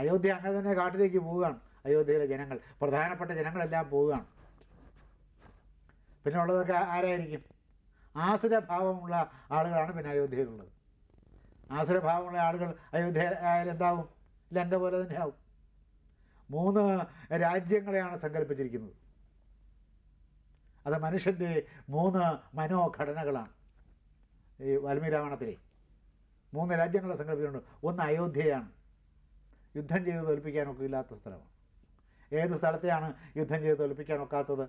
അയോധ്യ അങ്ങനെ തന്നെ കാട്ടിലേക്ക് പോവുകയാണ് അയോധ്യയിലെ ജനങ്ങൾ. പ്രധാനപ്പെട്ട ജനങ്ങളെല്ലാം പോവുകയാണ്. പിന്നെ ഉള്ളതൊക്കെ ആരായിരിക്കും? ആസുരഭാവമുള്ള ആളുകളാണ് പിന്നെ അയോധ്യയിലുള്ളത്. ആസുരഭാവമുള്ള ആളുകൾ അയോധ്യ എന്താവും? ലങ്ക പോലെ തന്നെ ആവും മൂന്ന് രാജ്യങ്ങളെയാണ് സങ്കല്പിച്ചിരിക്കുന്നത്. അത് മനുഷ്യന്റെ മൂന്ന് മനോഘടനകളാണ്. ഈ വാൽമീകി രാമായണത്തിലെ മൂന്ന് രാജ്യങ്ങളെ സങ്കല്പിച്ചിട്ടുണ്ട്. ഒന്ന് അയോധ്യയാണ്. യുദ്ധം ചെയ്ത് തോൽപ്പിക്കാനൊക്കെ ഇല്ലാത്ത സ്ഥലമാണ്. ഏത് സ്ഥലത്തെയാണ് യുദ്ധം ചെയ്ത് തോൽപ്പിക്കാനൊക്കാത്തത്?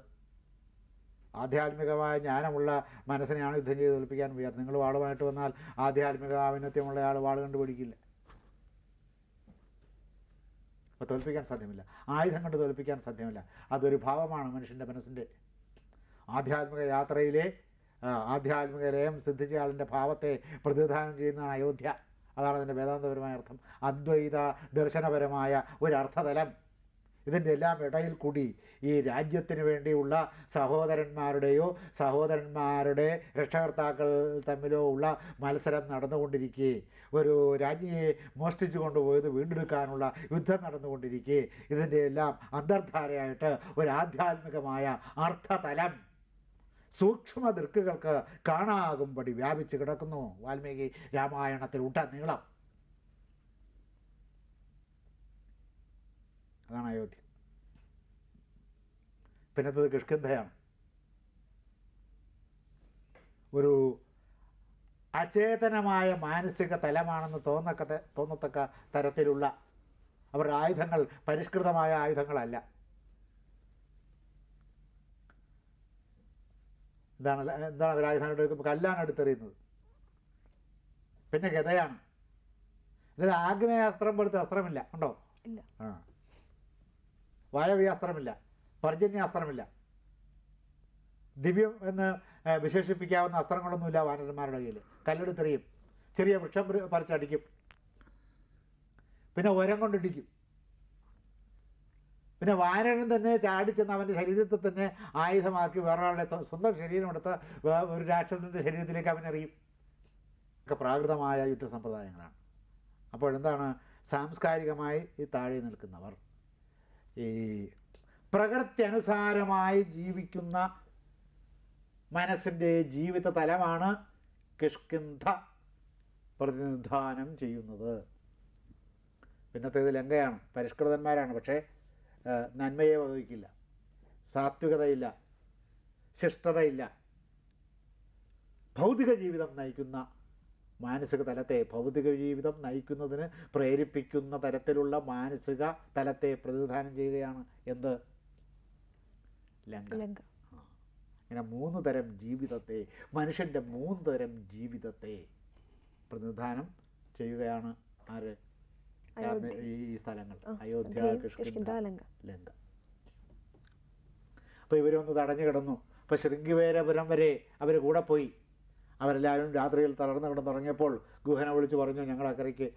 ആധ്യാത്മികമായ ജ്ഞാനമുള്ള മനസ്സിനെയാണ് യുദ്ധം ചെയ്ത് തോൽപ്പിക്കാൻ വയ്യാത്തത് നിങ്ങൾ വാളുമായിട്ട് വന്നാൽ ആധ്യാത്മിക ആവിനത്യമുള്ള ആൾ വാൾ കണ്ടുപിടിക്കില്ല. അപ്പോൾ തോൽപ്പിക്കാൻ സാധ്യമല്ല. ആയുധം കൊണ്ട് തോൽപ്പിക്കാൻ സാധ്യമല്ല. അതൊരു ഭാവമാണ് മനുഷ്യന്റെ മനസ്സിന്റെ ആധ്യാത്മിക യാത്രയിലെ ആധ്യാത്മിക ലയം സിദ്ധിച്ച ആളിന്റെ ഭാവത്തെ പ്രതിനിധാനം ചെയ്യുന്നതാണ് അയോധ്യ. അതാണ് അതിന്റെ വേദാന്തപരമായ അർത്ഥം. അദ്വൈത ദർശനപരമായ ഒരു അർത്ഥതലം ഇതിന്റെ എല്ലാം ഇടയിൽ കൂടി ഈ രാജ്യത്തിന് വേണ്ടിയുള്ള സഹോദരന്മാരുടെയോ സഹോദരന്മാരുടെ രക്ഷകർത്താക്കൾ തമ്മിലോ ഉള്ള മത്സരം നടന്നുകൊണ്ടിരിക്കെ ഒരു രാജ്ഞിയെ മോഷ്ടിച്ചു കൊണ്ടുപോയത് വീണ്ടെടുക്കാനുള്ള യുദ്ധം നടന്നുകൊണ്ടിരിക്കെ ഇതിന്റെ എല്ലാം അന്തർധാരയായിട്ട് ഒരു ആധ്യാത്മികമായ അർത്ഥതലം. സൂക്ഷ്മ ദൃക്കുകൾക്ക് കാണാകുംപടി വ്യാപിച്ചു കിടക്കുന്നു. വാൽമീകി രാമായണത്തിൽ ഉടനീളം അതാണ് അയോധ്യ. പിന്നത്തത് കിഷ്കിന്ധയാണ്. ഒരു അചേതനമായ മാനസിക തലമാണെന്ന് തോന്നക്ക തോന്നത്തക്ക തരത്തിലുള്ള അവരുടെ ആയുധങ്ങൾ പരിഷ്കൃതമായ ആയുധങ്ങളല്ല. എന്താണ് എന്താണ് ആയുധം എടുക്കുമ്പോൾ കല്ലാണ് എടുത്തെറിയുന്നത്. പിന്നെ ഗതയാണ് അല്ലാതെ ആഗ്നേയാസ്ത്രം പോലത്തെ അസ്ത്രമില്ല ഉണ്ടോ? ആ. വായവ്യാസ്ത്രമില്ല പർജന്യാസ്ത്രമില്ല ദിവ്യം എന്ന് വിശേഷിപ്പിക്കാവുന്ന അസ്ത്രങ്ങളൊന്നുമില്ല വാനരന്മാരുടെ കയ്യിൽ കല്ലെടുത്തെറിയും. ചെറിയ വൃക്ഷം പറിച്ചടിക്കും. പിന്നെ ഉരം കൊണ്ടിടിക്കും. പിന്നെ വാനരൻ തന്നെ ചാടിച്ചെന്ന് അവന്റെ ശരീരത്തെ തന്നെ ആയുധമാക്കി വേറൊരാളുടെ സ്വന്തം ശരീരമെടുത്ത് ഒരു രാക്ഷസന്റെ ശരീരത്തിലേക്ക് അവനെറിയും ഒക്കെ പ്രാകൃതമായ യുദ്ധസമ്പ്രദായങ്ങളാണ്. അപ്പോഴെന്താണ് സാംസ്കാരികമായി ഈ താഴെ നിൽക്കുന്നവർ ഈ പ്രകൃതി അനുസാരമായി ജീവിക്കുന്ന മനസ്സിന്റെ ജീവിത തലമാണ് കിഷ്കിന്ധ പ്രതിനിധാനം ചെയ്യുന്നത്. പിന്നത്തേത് ലങ്കയാണ് പരിഷ്കൃതന്മാരാണ്. പക്ഷേ നന്മയെ വഹിക്കില്ല. സാത്വികതയില്ല. ശിഷ്ടതയില്ല. ഭൗതിക ജീവിതം നയിക്കുന്ന മാനസിക തലത്തെ ഭൗതിക ജീവിതം നയിക്കുന്നതിന് പ്രേരിപ്പിക്കുന്ന തരത്തിലുള്ള മാനസിക തലത്തെ പ്രതിനിധാനം ചെയ്യുകയാണ് എന്ത്? ലങ്ക. ഇങ്ങനെ മൂന്ന് തരം ജീവിതത്തെ മനുഷ്യന്റെ മൂന്ന് തരം ജീവിതത്തെ പ്രതിനിധാനം ചെയ്യുകയാണ് ആര്. ഈ സ്ഥലങ്ങൾ. അയോധ്യ കിഷ്കിന്ധ. ലങ്ക അപ്പോൾ ഇവരൊന്ന് തടഞ്ഞു കിടന്നു. അപ്പോൾ ശൃംഗിവേരപുരം വരെ അവർ കൂടെ പോയി. അവരെല്ലാവരും രാത്രിയിൽ തളർന്നു കിടന്ന് തുടങ്ങിയപ്പോൾ ഗുഹനെ വിളിച്ച് പറഞ്ഞു ഞങ്ങൾ അക്കരയ്ക്ക്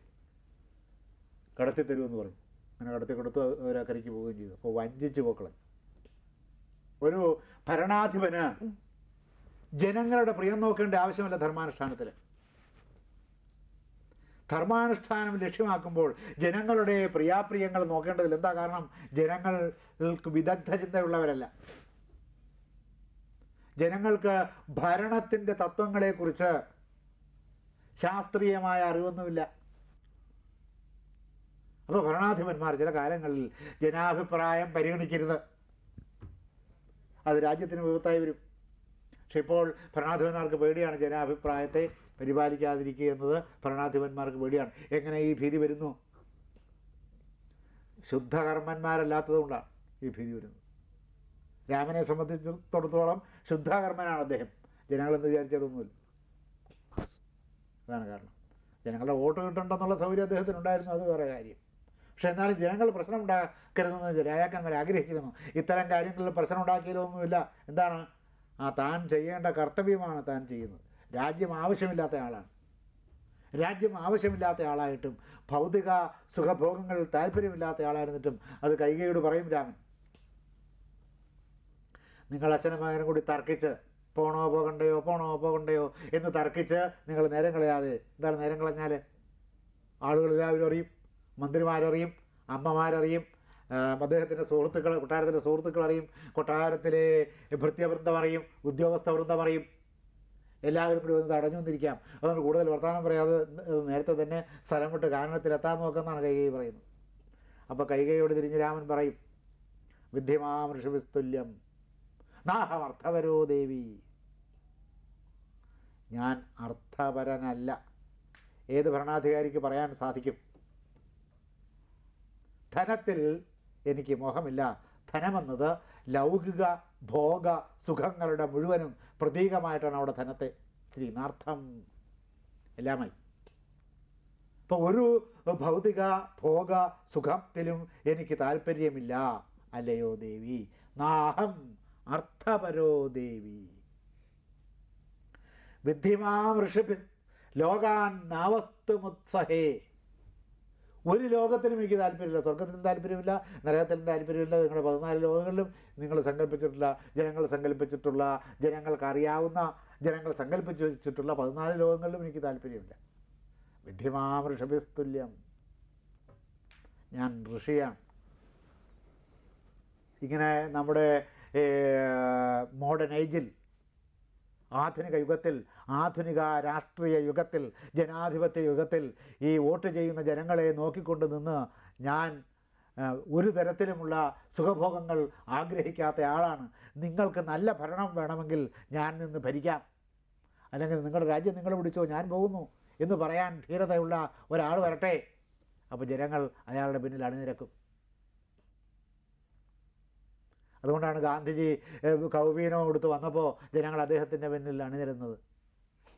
കടത്തി തരുമെന്ന് പറഞ്ഞു. അങ്ങനെ കടത്തി കൊടുത്ത് അവർ അക്കരയ്ക്ക് പോവുകയും ചെയ്തു. അപ്പോൾ വഞ്ചിച്ച് പോക്കളെ. ഒരു ഭരണാധിപന് ജനങ്ങളുടെ പ്രിയം നോക്കേണ്ട ആവശ്യമില്ല ധർമാനുഷ്ഠാനത്തിൽ ധർമാനുഷ്ഠാനം ലക്ഷ്യമാക്കുമ്പോൾ ജനങ്ങളുടെ പ്രിയാപ്രിയങ്ങൾ നോക്കേണ്ടതിൽ എന്താ കാരണം? ജനങ്ങൾക്ക് വിദഗ്ധ ചിന്തയുള്ളവരല്ല. ജനങ്ങൾക്ക് ഭരണത്തിന്റെ തത്വങ്ങളെക്കുറിച്ച് ശാസ്ത്രീയമായ അറിവൊന്നുമില്ല. അപ്പോൾ ഭരണാധിപന്മാർ ചില കാലങ്ങളിൽ ജനാഭിപ്രായം പരിഗണിക്കരുത്. അത് രാജ്യത്തിന് വിപത്തായി വരും. പക്ഷെ ഇപ്പോൾ ഭരണാധിപന്മാർക്ക് പേടിയാണ് ജനാഭിപ്രായത്തെ പരിപാലിക്കാതിരിക്കുക എന്നത് ഭരണാധിപന്മാർക്ക് പേടിയാണ്. എങ്ങനെ ഈ ഭീതി വരുന്നു? ശുദ്ധകർമ്മന്മാരല്ലാത്തതുകൊണ്ടാണ് ഈ ഭീതി വരുന്നത്. രാമനെ സംബന്ധിച്ചിടത്തോളം ശുദ്ധകർമ്മനാണ് അദ്ദേഹം. ജനങ്ങളെന്ന് വിചാരിച്ചിട്ടൊന്നുമില്ല അതാണ് കാരണം. ജനങ്ങളുടെ വോട്ട് കിട്ടണ്ടെന്നുള്ള സൗകര്യം അദ്ദേഹത്തിന് ഉണ്ടായിരുന്നു അത് വേറെ കാര്യം. പക്ഷെ എന്നാലും ജനങ്ങൾ പ്രശ്നം ഉണ്ടാക്കരുതെന്ന് രാജാക്കന്മാർ ആഗ്രഹിച്ചിരുന്നു. ഇത്തരം കാര്യങ്ങളിൽ പ്രശ്നം ഉണ്ടാക്കിയാലൊന്നുമില്ല എന്താണ്? ആ താൻ ചെയ്യേണ്ട കർത്തവ്യമാണ് താൻ ചെയ്യുന്നത്. രാജ്യം ആവശ്യമില്ലാത്ത ആളാണ്. രാജ്യം ആവശ്യമില്ലാത്ത ആളായിട്ടും ഭൗതിക സുഖഭോഗങ്ങളിൽ താല്പര്യമില്ലാത്ത ആളായിരുന്നിട്ടും അത് കൈകയോട് പറയും രാമൻ. നിങ്ങൾ അച്ഛനും മകനും കൂടി തർക്കിച്ച് പോണോ പോകണ്ടയോ പോണോ പോകണ്ടയോ എന്ന് തർക്കിച്ച് നിങ്ങൾ നേരം കളയാതെ എന്താണ് നേരം കളഞ്ഞാൽ ആളുകൾ എല്ലാവരും അറിയും മന്ത്രിമാരറിയും അമ്മമാരറിയും അദ്ദേഹത്തിന്റെ സുഹൃത്തുക്കൾ കൊട്ടാരത്തിലെ സുഹൃത്തുക്കൾ അറിയും കൊട്ടാരത്തിലെ ഭൃത്യവൃന്ദം അറിയും ഉദ്യോഗസ്ഥ വൃന്ദം അറിയും. എല്ലാവരും കൂടി ഒന്ന് തടഞ്ഞു വന്നിരിക്കാം അതുകൊണ്ട് കൂടുതൽ വർത്തമാനം പറയാതെ നേരത്തെ തന്നെ സ്ഥലം വിട്ട് കാരണത്തിലെത്താൻ നോക്കുമെന്നാണ് കൈകൈ പറയുന്നത്. അപ്പോൾ കൈകൈയോട് തിരിഞ്ഞ് രാമൻ പറയും വിദ്യമാം ഋഷഭിസ്തുല്യം നാഹമർത്ഥപരോ ദേവി. ഞാൻ അർത്ഥപരനല്ല. ഏത് ഭരണാധികാരിക്ക് പറയാൻ സാധിക്കും? ധനത്തിൽ എനിക്ക് മോഹമില്ല. ധനമെന്നത് ലൗകിക ഭോഗ സുഖങ്ങളുടെ മുഴുവനും പ്രതീകമായിട്ടാണ് അവിടെ ധനത്തെ ശ്രീനാർത്ഥം എല്ലാമായി. അപ്പോൾ ഒരു ഭൗതിക ഭോഗ സുഖത്തിലും എനിക്ക് താല്പര്യമില്ല. അല്ലയോ ദേവി? നാഹം അർത്ഥപരോ ദേവി? വിദ്ധിമാം ഋഷിഭി ലോകാൻ നാവസ്തുമുത്സഹേ. ഒരു ലോകത്തിനും എനിക്ക് താല്പര്യമില്ല. സ്വർഗത്തിനും താല്പര്യമില്ല നരകത്തിനും താല്പര്യമില്ല. നിങ്ങളുടെ പതിനാല് ലോകങ്ങളിലും നിങ്ങൾ സങ്കല്പിച്ചിട്ടുള്ള ജനങ്ങൾ സങ്കല്പിച്ചിട്ടുള്ള ജനങ്ങൾക്ക് അറിയാവുന്ന ജനങ്ങൾ സങ്കല്പിച്ചു വെച്ചിട്ടുള്ള പതിനാല് ലോകങ്ങളിലും എനിക്ക് താല്പര്യമില്ല. വിദ്യമാം ഋഷഭിസ്തുല്യം ഞാൻ ഋഷിയാണ്. ഇങ്ങനെ നമ്മുടെ മോഡേൺ ഏജിൽ ആധുനിക യുഗത്തിൽ ആധുനിക രാഷ്ട്രീയ യുഗത്തിൽ ജനാധിപത്യ യുഗത്തിൽ ഈ വോട്ട് ചെയ്യുന്ന ജനങ്ങളെ നോക്കിക്കൊണ്ട് നിന്ന് ഞാൻ ഒരു തരത്തിലുമുള്ള സുഖഭോഗങ്ങൾ ആഗ്രഹിക്കാത്ത ആളാണ്. നിങ്ങൾക്ക് നല്ല ഭരണം വേണമെങ്കിൽ ഞാൻ നിന്ന് ഭരിക്കാം. അല്ലെങ്കിൽ നിങ്ങളുടെ രാജ്യം നിങ്ങൾ പിടിച്ചോ ഞാൻ പോകുന്നു എന്ന് പറയാൻ ധീരതയുള്ള ഒരാൾ വരട്ടെ. അപ്പോൾ ജനങ്ങൾ അയാളുടെ പിന്നിൽ അണിനിരക്കും. അതുകൊണ്ടാണ് ഗാന്ധിജി കൗപീനം എടുത്ത് വന്നപ്പോൾ ജനങ്ങൾ അദ്ദേഹത്തിന്റെ പിന്നിൽ അണിനിരുന്നത്.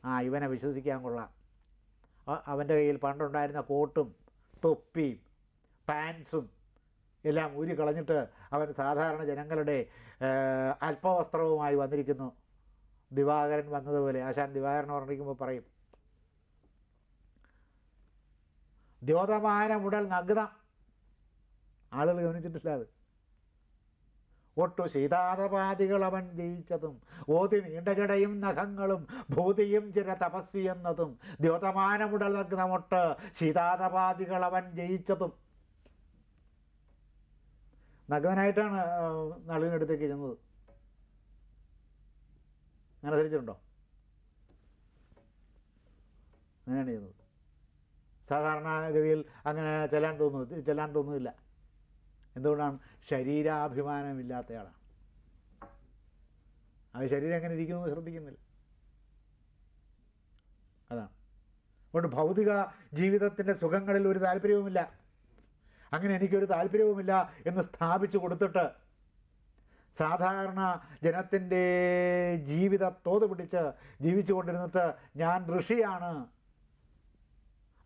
ആ ഇവനെ വിശ്വസിക്കാൻ കൊള്ളാം. അവന്റെ കയ്യിൽ പണ്ടുണ്ടായിരുന്ന കോട്ടും തൊപ്പിയും പാൻസും എല്ലാം ഊരി കളഞ്ഞിട്ട് അവൻ സാധാരണ ജനങ്ങളുടെ അല്പവസ്ത്രവുമായി വന്നിരിക്കുന്നു. ദിവാകരൻ വന്നതുപോലെ ആശാൻ ദിവാകരൻ പറഞ്ഞിരിക്കുമ്പോൾ പറയും. ദ്യോതമാന ഉടൽ നഗ്നം. ആളുകൾ ഗവനിച്ചിട്ടില്ല അത്. ഒട്ടു ശീതാതപാദികൾ അവൻ ജയിച്ചതും. ഓതി നീണ്ട ജടയും നഖങ്ങളും ഭൂതിയും ചില തപസ്വി എന്നതും. ദ്യോതമാനമുടൽ നഗ്നമൊട്ട് ശീതാതപാദികൾ അവൻ ജയിച്ചതും. നഗ്നനായിട്ടാണ് നളിനടുത്തേക്ക് ചെന്നത് അങ്ങനെ ധരിച്ചിട്ടുണ്ടോ? അങ്ങനെയാണ് ചെയ്യുന്നത്. സാധാരണഗതിയിൽ അങ്ങനെ ചെല്ലാൻ തോന്നുന്നു ചെല്ലാൻ തോന്നുന്നില്ല. എന്തുകൊണ്ടാണ്? ശരീരാഭിമാനമില്ലാത്തയാളാണ്. ആ ശരീരം എങ്ങനെ ഇരിക്കുന്നു ശ്രദ്ധിക്കുന്നില്ല. അതാണ്. അതുകൊണ്ട് ഭൗതിക ജീവിതത്തിന്റെ സുഖങ്ങളിൽ ഒരു താല്പര്യവുമില്ല. അങ്ങനെ എനിക്കൊരു താല്പര്യവുമില്ല എന്ന് സ്ഥാപിച്ചു കൊടുത്തിട്ട് സാധാരണ ജനത്തിന്റെ ജീവിത തോത് പിടിച്ച് ജീവിച്ചു കൊണ്ടിരുന്നിട്ട് ഞാൻ ഋഷിയാണ്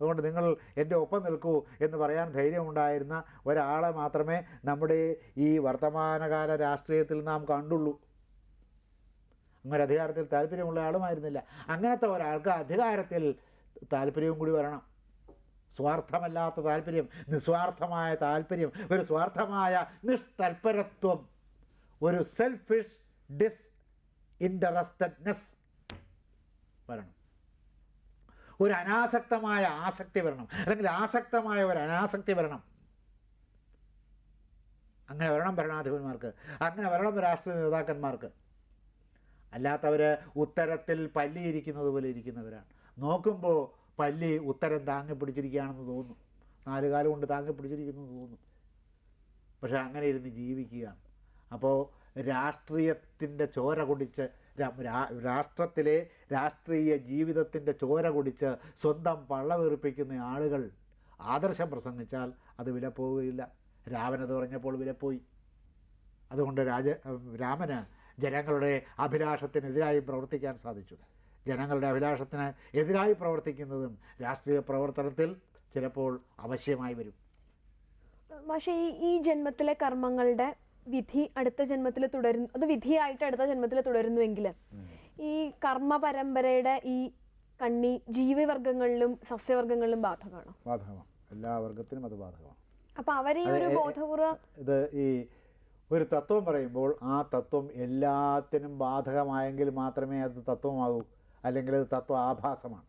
അതുകൊണ്ട് നിങ്ങൾ എന്റെ ഒപ്പം നിൽക്കൂ എന്ന് പറയാൻ ധൈര്യമുണ്ടായിരുന്ന ഒരാളെ മാത്രമേ നമ്മുടെ ഈ വർത്തമാനകാല രാഷ്ട്രീയത്തിൽ നാം കണ്ടുള്ളൂ. അങ്ങനെ അധികാരത്തിൽ താല്പര്യമുള്ള ആളുമായിരുന്നില്ല. അങ്ങനത്തെ ഒരാൾക്ക് അധികാരത്തിൽ താല്പര്യവും കൂടി വരണം. സ്വാർത്ഥമല്ലാത്ത താല്പര്യം നിസ്വാർത്ഥമായ താല്പര്യം ഒരു സ്വാർത്ഥമായ നിഷ്തൽപരത്വം ഒരു സെൽഫിഷ് ഡിസ് ഇൻട്രസ്റ്റഡ്നെസ് വരണം. ഒരു അനാസക്തമായ ആസക്തി വരണം. അല്ലെങ്കിൽ ആസക്തമായ ഒരു അനാസക്തി വരണം. അങ്ങനെ വരണം ഭരണാധിപന്മാർക്ക്. അങ്ങനെ വരണം രാഷ്ട്രീയ നേതാക്കന്മാർക്ക്. അല്ലാത്തവർ ഉത്തരത്തിൽ പല്ലിയിരിക്കുന്നത് പോലെ ഇരിക്കുന്നവരാണ്. നോക്കുമ്പോൾ പല്ലി ഉത്തരം താങ്ങി പിടിച്ചിരിക്കുകയാണെന്ന് തോന്നുന്നു നാല് കാലം കൊണ്ട് താങ്ങി പിടിച്ചിരിക്കുന്നു തോന്നുന്നു പക്ഷേ അങ്ങനെ ഇരുന്ന് ജീവിക്കുകയാണ്. അപ്പോൾ രാഷ്ട്രീയത്തിന്റെ ചോര കുടിച്ച് രാഷ്ട്രത്തിലെ രാഷ്ട്രീയ ജീവിതത്തിന്റെ ചോര കുടിച്ച് സ്വന്തം പള്ളവെറുപ്പിക്കുന്ന ആളുകൾ ആദർശം പ്രസംഗിച്ചാൽ അത് വില പോവുകയില്ല. രാവനത് പറഞ്ഞപ്പോൾ പോയി. അതുകൊണ്ട് രാജ രാമന് ജനങ്ങളുടെ അഭിലാഷത്തിനെതിരായി പ്രവർത്തിക്കാൻ സാധിച്ചു. ജനങ്ങളുടെ അഭിലാഷത്തിന് എതിരായി പ്രവർത്തിക്കുന്നതും രാഷ്ട്രീയ പ്രവർത്തനത്തിൽ ചിലപ്പോൾ അവശ്യമായി വരും. പക്ഷേ ഈ ജന്മത്തിലെ കർമ്മങ്ങളുടെ വിധി അടുത്ത ജന്മത്തിൽ തുടരുന്നു അത് വിധിയായിട്ട് അടുത്ത ജന്മത്തിൽ തുടരുന്നുവെങ്കിൽ ഈ കർമ്മ പരമ്പരയുടെ ഈ കണ്ണി ജീവിവർഗങ്ങളിലും സസ്യവർഗങ്ങളിലും ബാധകമാണോ? ബാധകമാണ്. എല്ലാ വർഗത്തിനും അത് ബാധകമാണ്. അപ്പൊ അവർ ഈ ഒരു ബോധപൂർവം ഇത് ഈ ഒരു തത്വം പറയുമ്പോൾ ആ തത്വം എല്ലാത്തിനും ബാധകമായെങ്കിൽ മാത്രമേ അത് തത്വമാകൂ. അല്ലെങ്കിൽ അത് തത്വ ആഭാസമാണ്.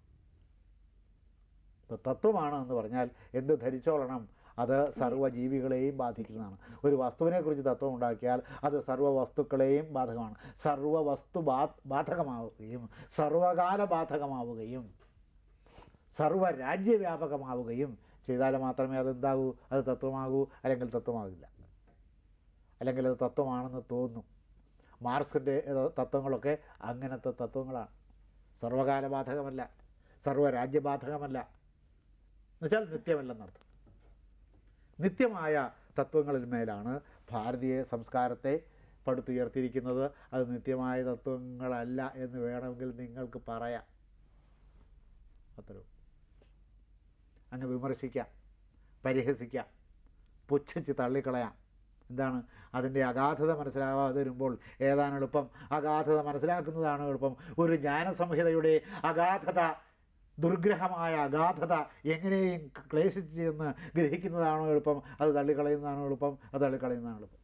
ഇപ്പോൾ തത്വമാണ് എന്ന് പറഞ്ഞാൽ എന്ത് ധരിച്ചോളണം അത് സർവജീവികളെയും ബാധിക്കുന്നതാണ്. ഒരു വസ്തുവിനെക്കുറിച്ച് തത്വം ഉണ്ടാക്കിയാൽ അത് സർവ വസ്തുക്കളെയും ബാധകമാണ്. സർവ വസ്തു ബാ ബാധകമാവുകയും സർവകാല ബാധകമാവുകയും സർവരാജ്യവ്യാപകമാവുകയും ചെയ്താൽ മാത്രമേ അതെന്താകൂ? അത് തത്വമാകൂ? അല്ലെങ്കിൽ തത്വമാകില്ല. അല്ലെങ്കിൽ അത് തത്വമാണെന്ന് തോന്നും. മാർക്സിന്റെ തത്വങ്ങളൊക്കെ അങ്ങനത്തെ തത്വങ്ങളാണ്. സർവകാല ബാധകമല്ല സർവരാജ്യബാധകമല്ല. എന്നുവെച്ചാൽ നിത്യമല്ലെന്നർത്ഥം. നിത്യമായ തത്വങ്ങളിൽ മേലാണ് ഭാരതീയ സംസ്കാരത്തെ പടുത്തുയർത്തിയിരിക്കുന്നത്. അത് നിത്യമായ തത്വങ്ങളല്ല എന്ന് വേണമെങ്കിൽ നിങ്ങൾക്ക് പറയാം. അത്രയും അങ്ങ് വിമർശിക്കാം പരിഹസിക്കാം പുച്ഛിച്ച് തള്ളിക്കളയാം. എന്താണ്? അതിന്റെ അഗാധത മനസ്സിലാവാതെ വരുമ്പോൾ ഏതാണ് എളുപ്പം? അഗാധത മനസ്സിലാക്കുന്നതാണ് എളുപ്പം. ഒരു ജ്ഞാനസംഹിതയുടെ അഗാധത ദുർഗ്രഹമായ അഗാധത എങ്ങനെയും ക്ലേശിച്ച് ചെന്ന് ഗ്രഹിക്കുന്നതാണോ എളുപ്പം അത് തള്ളിക്കളയുന്നതാണോ എളുപ്പം അത് തള്ളിക്കളയുന്നതാണോ എളുപ്പം.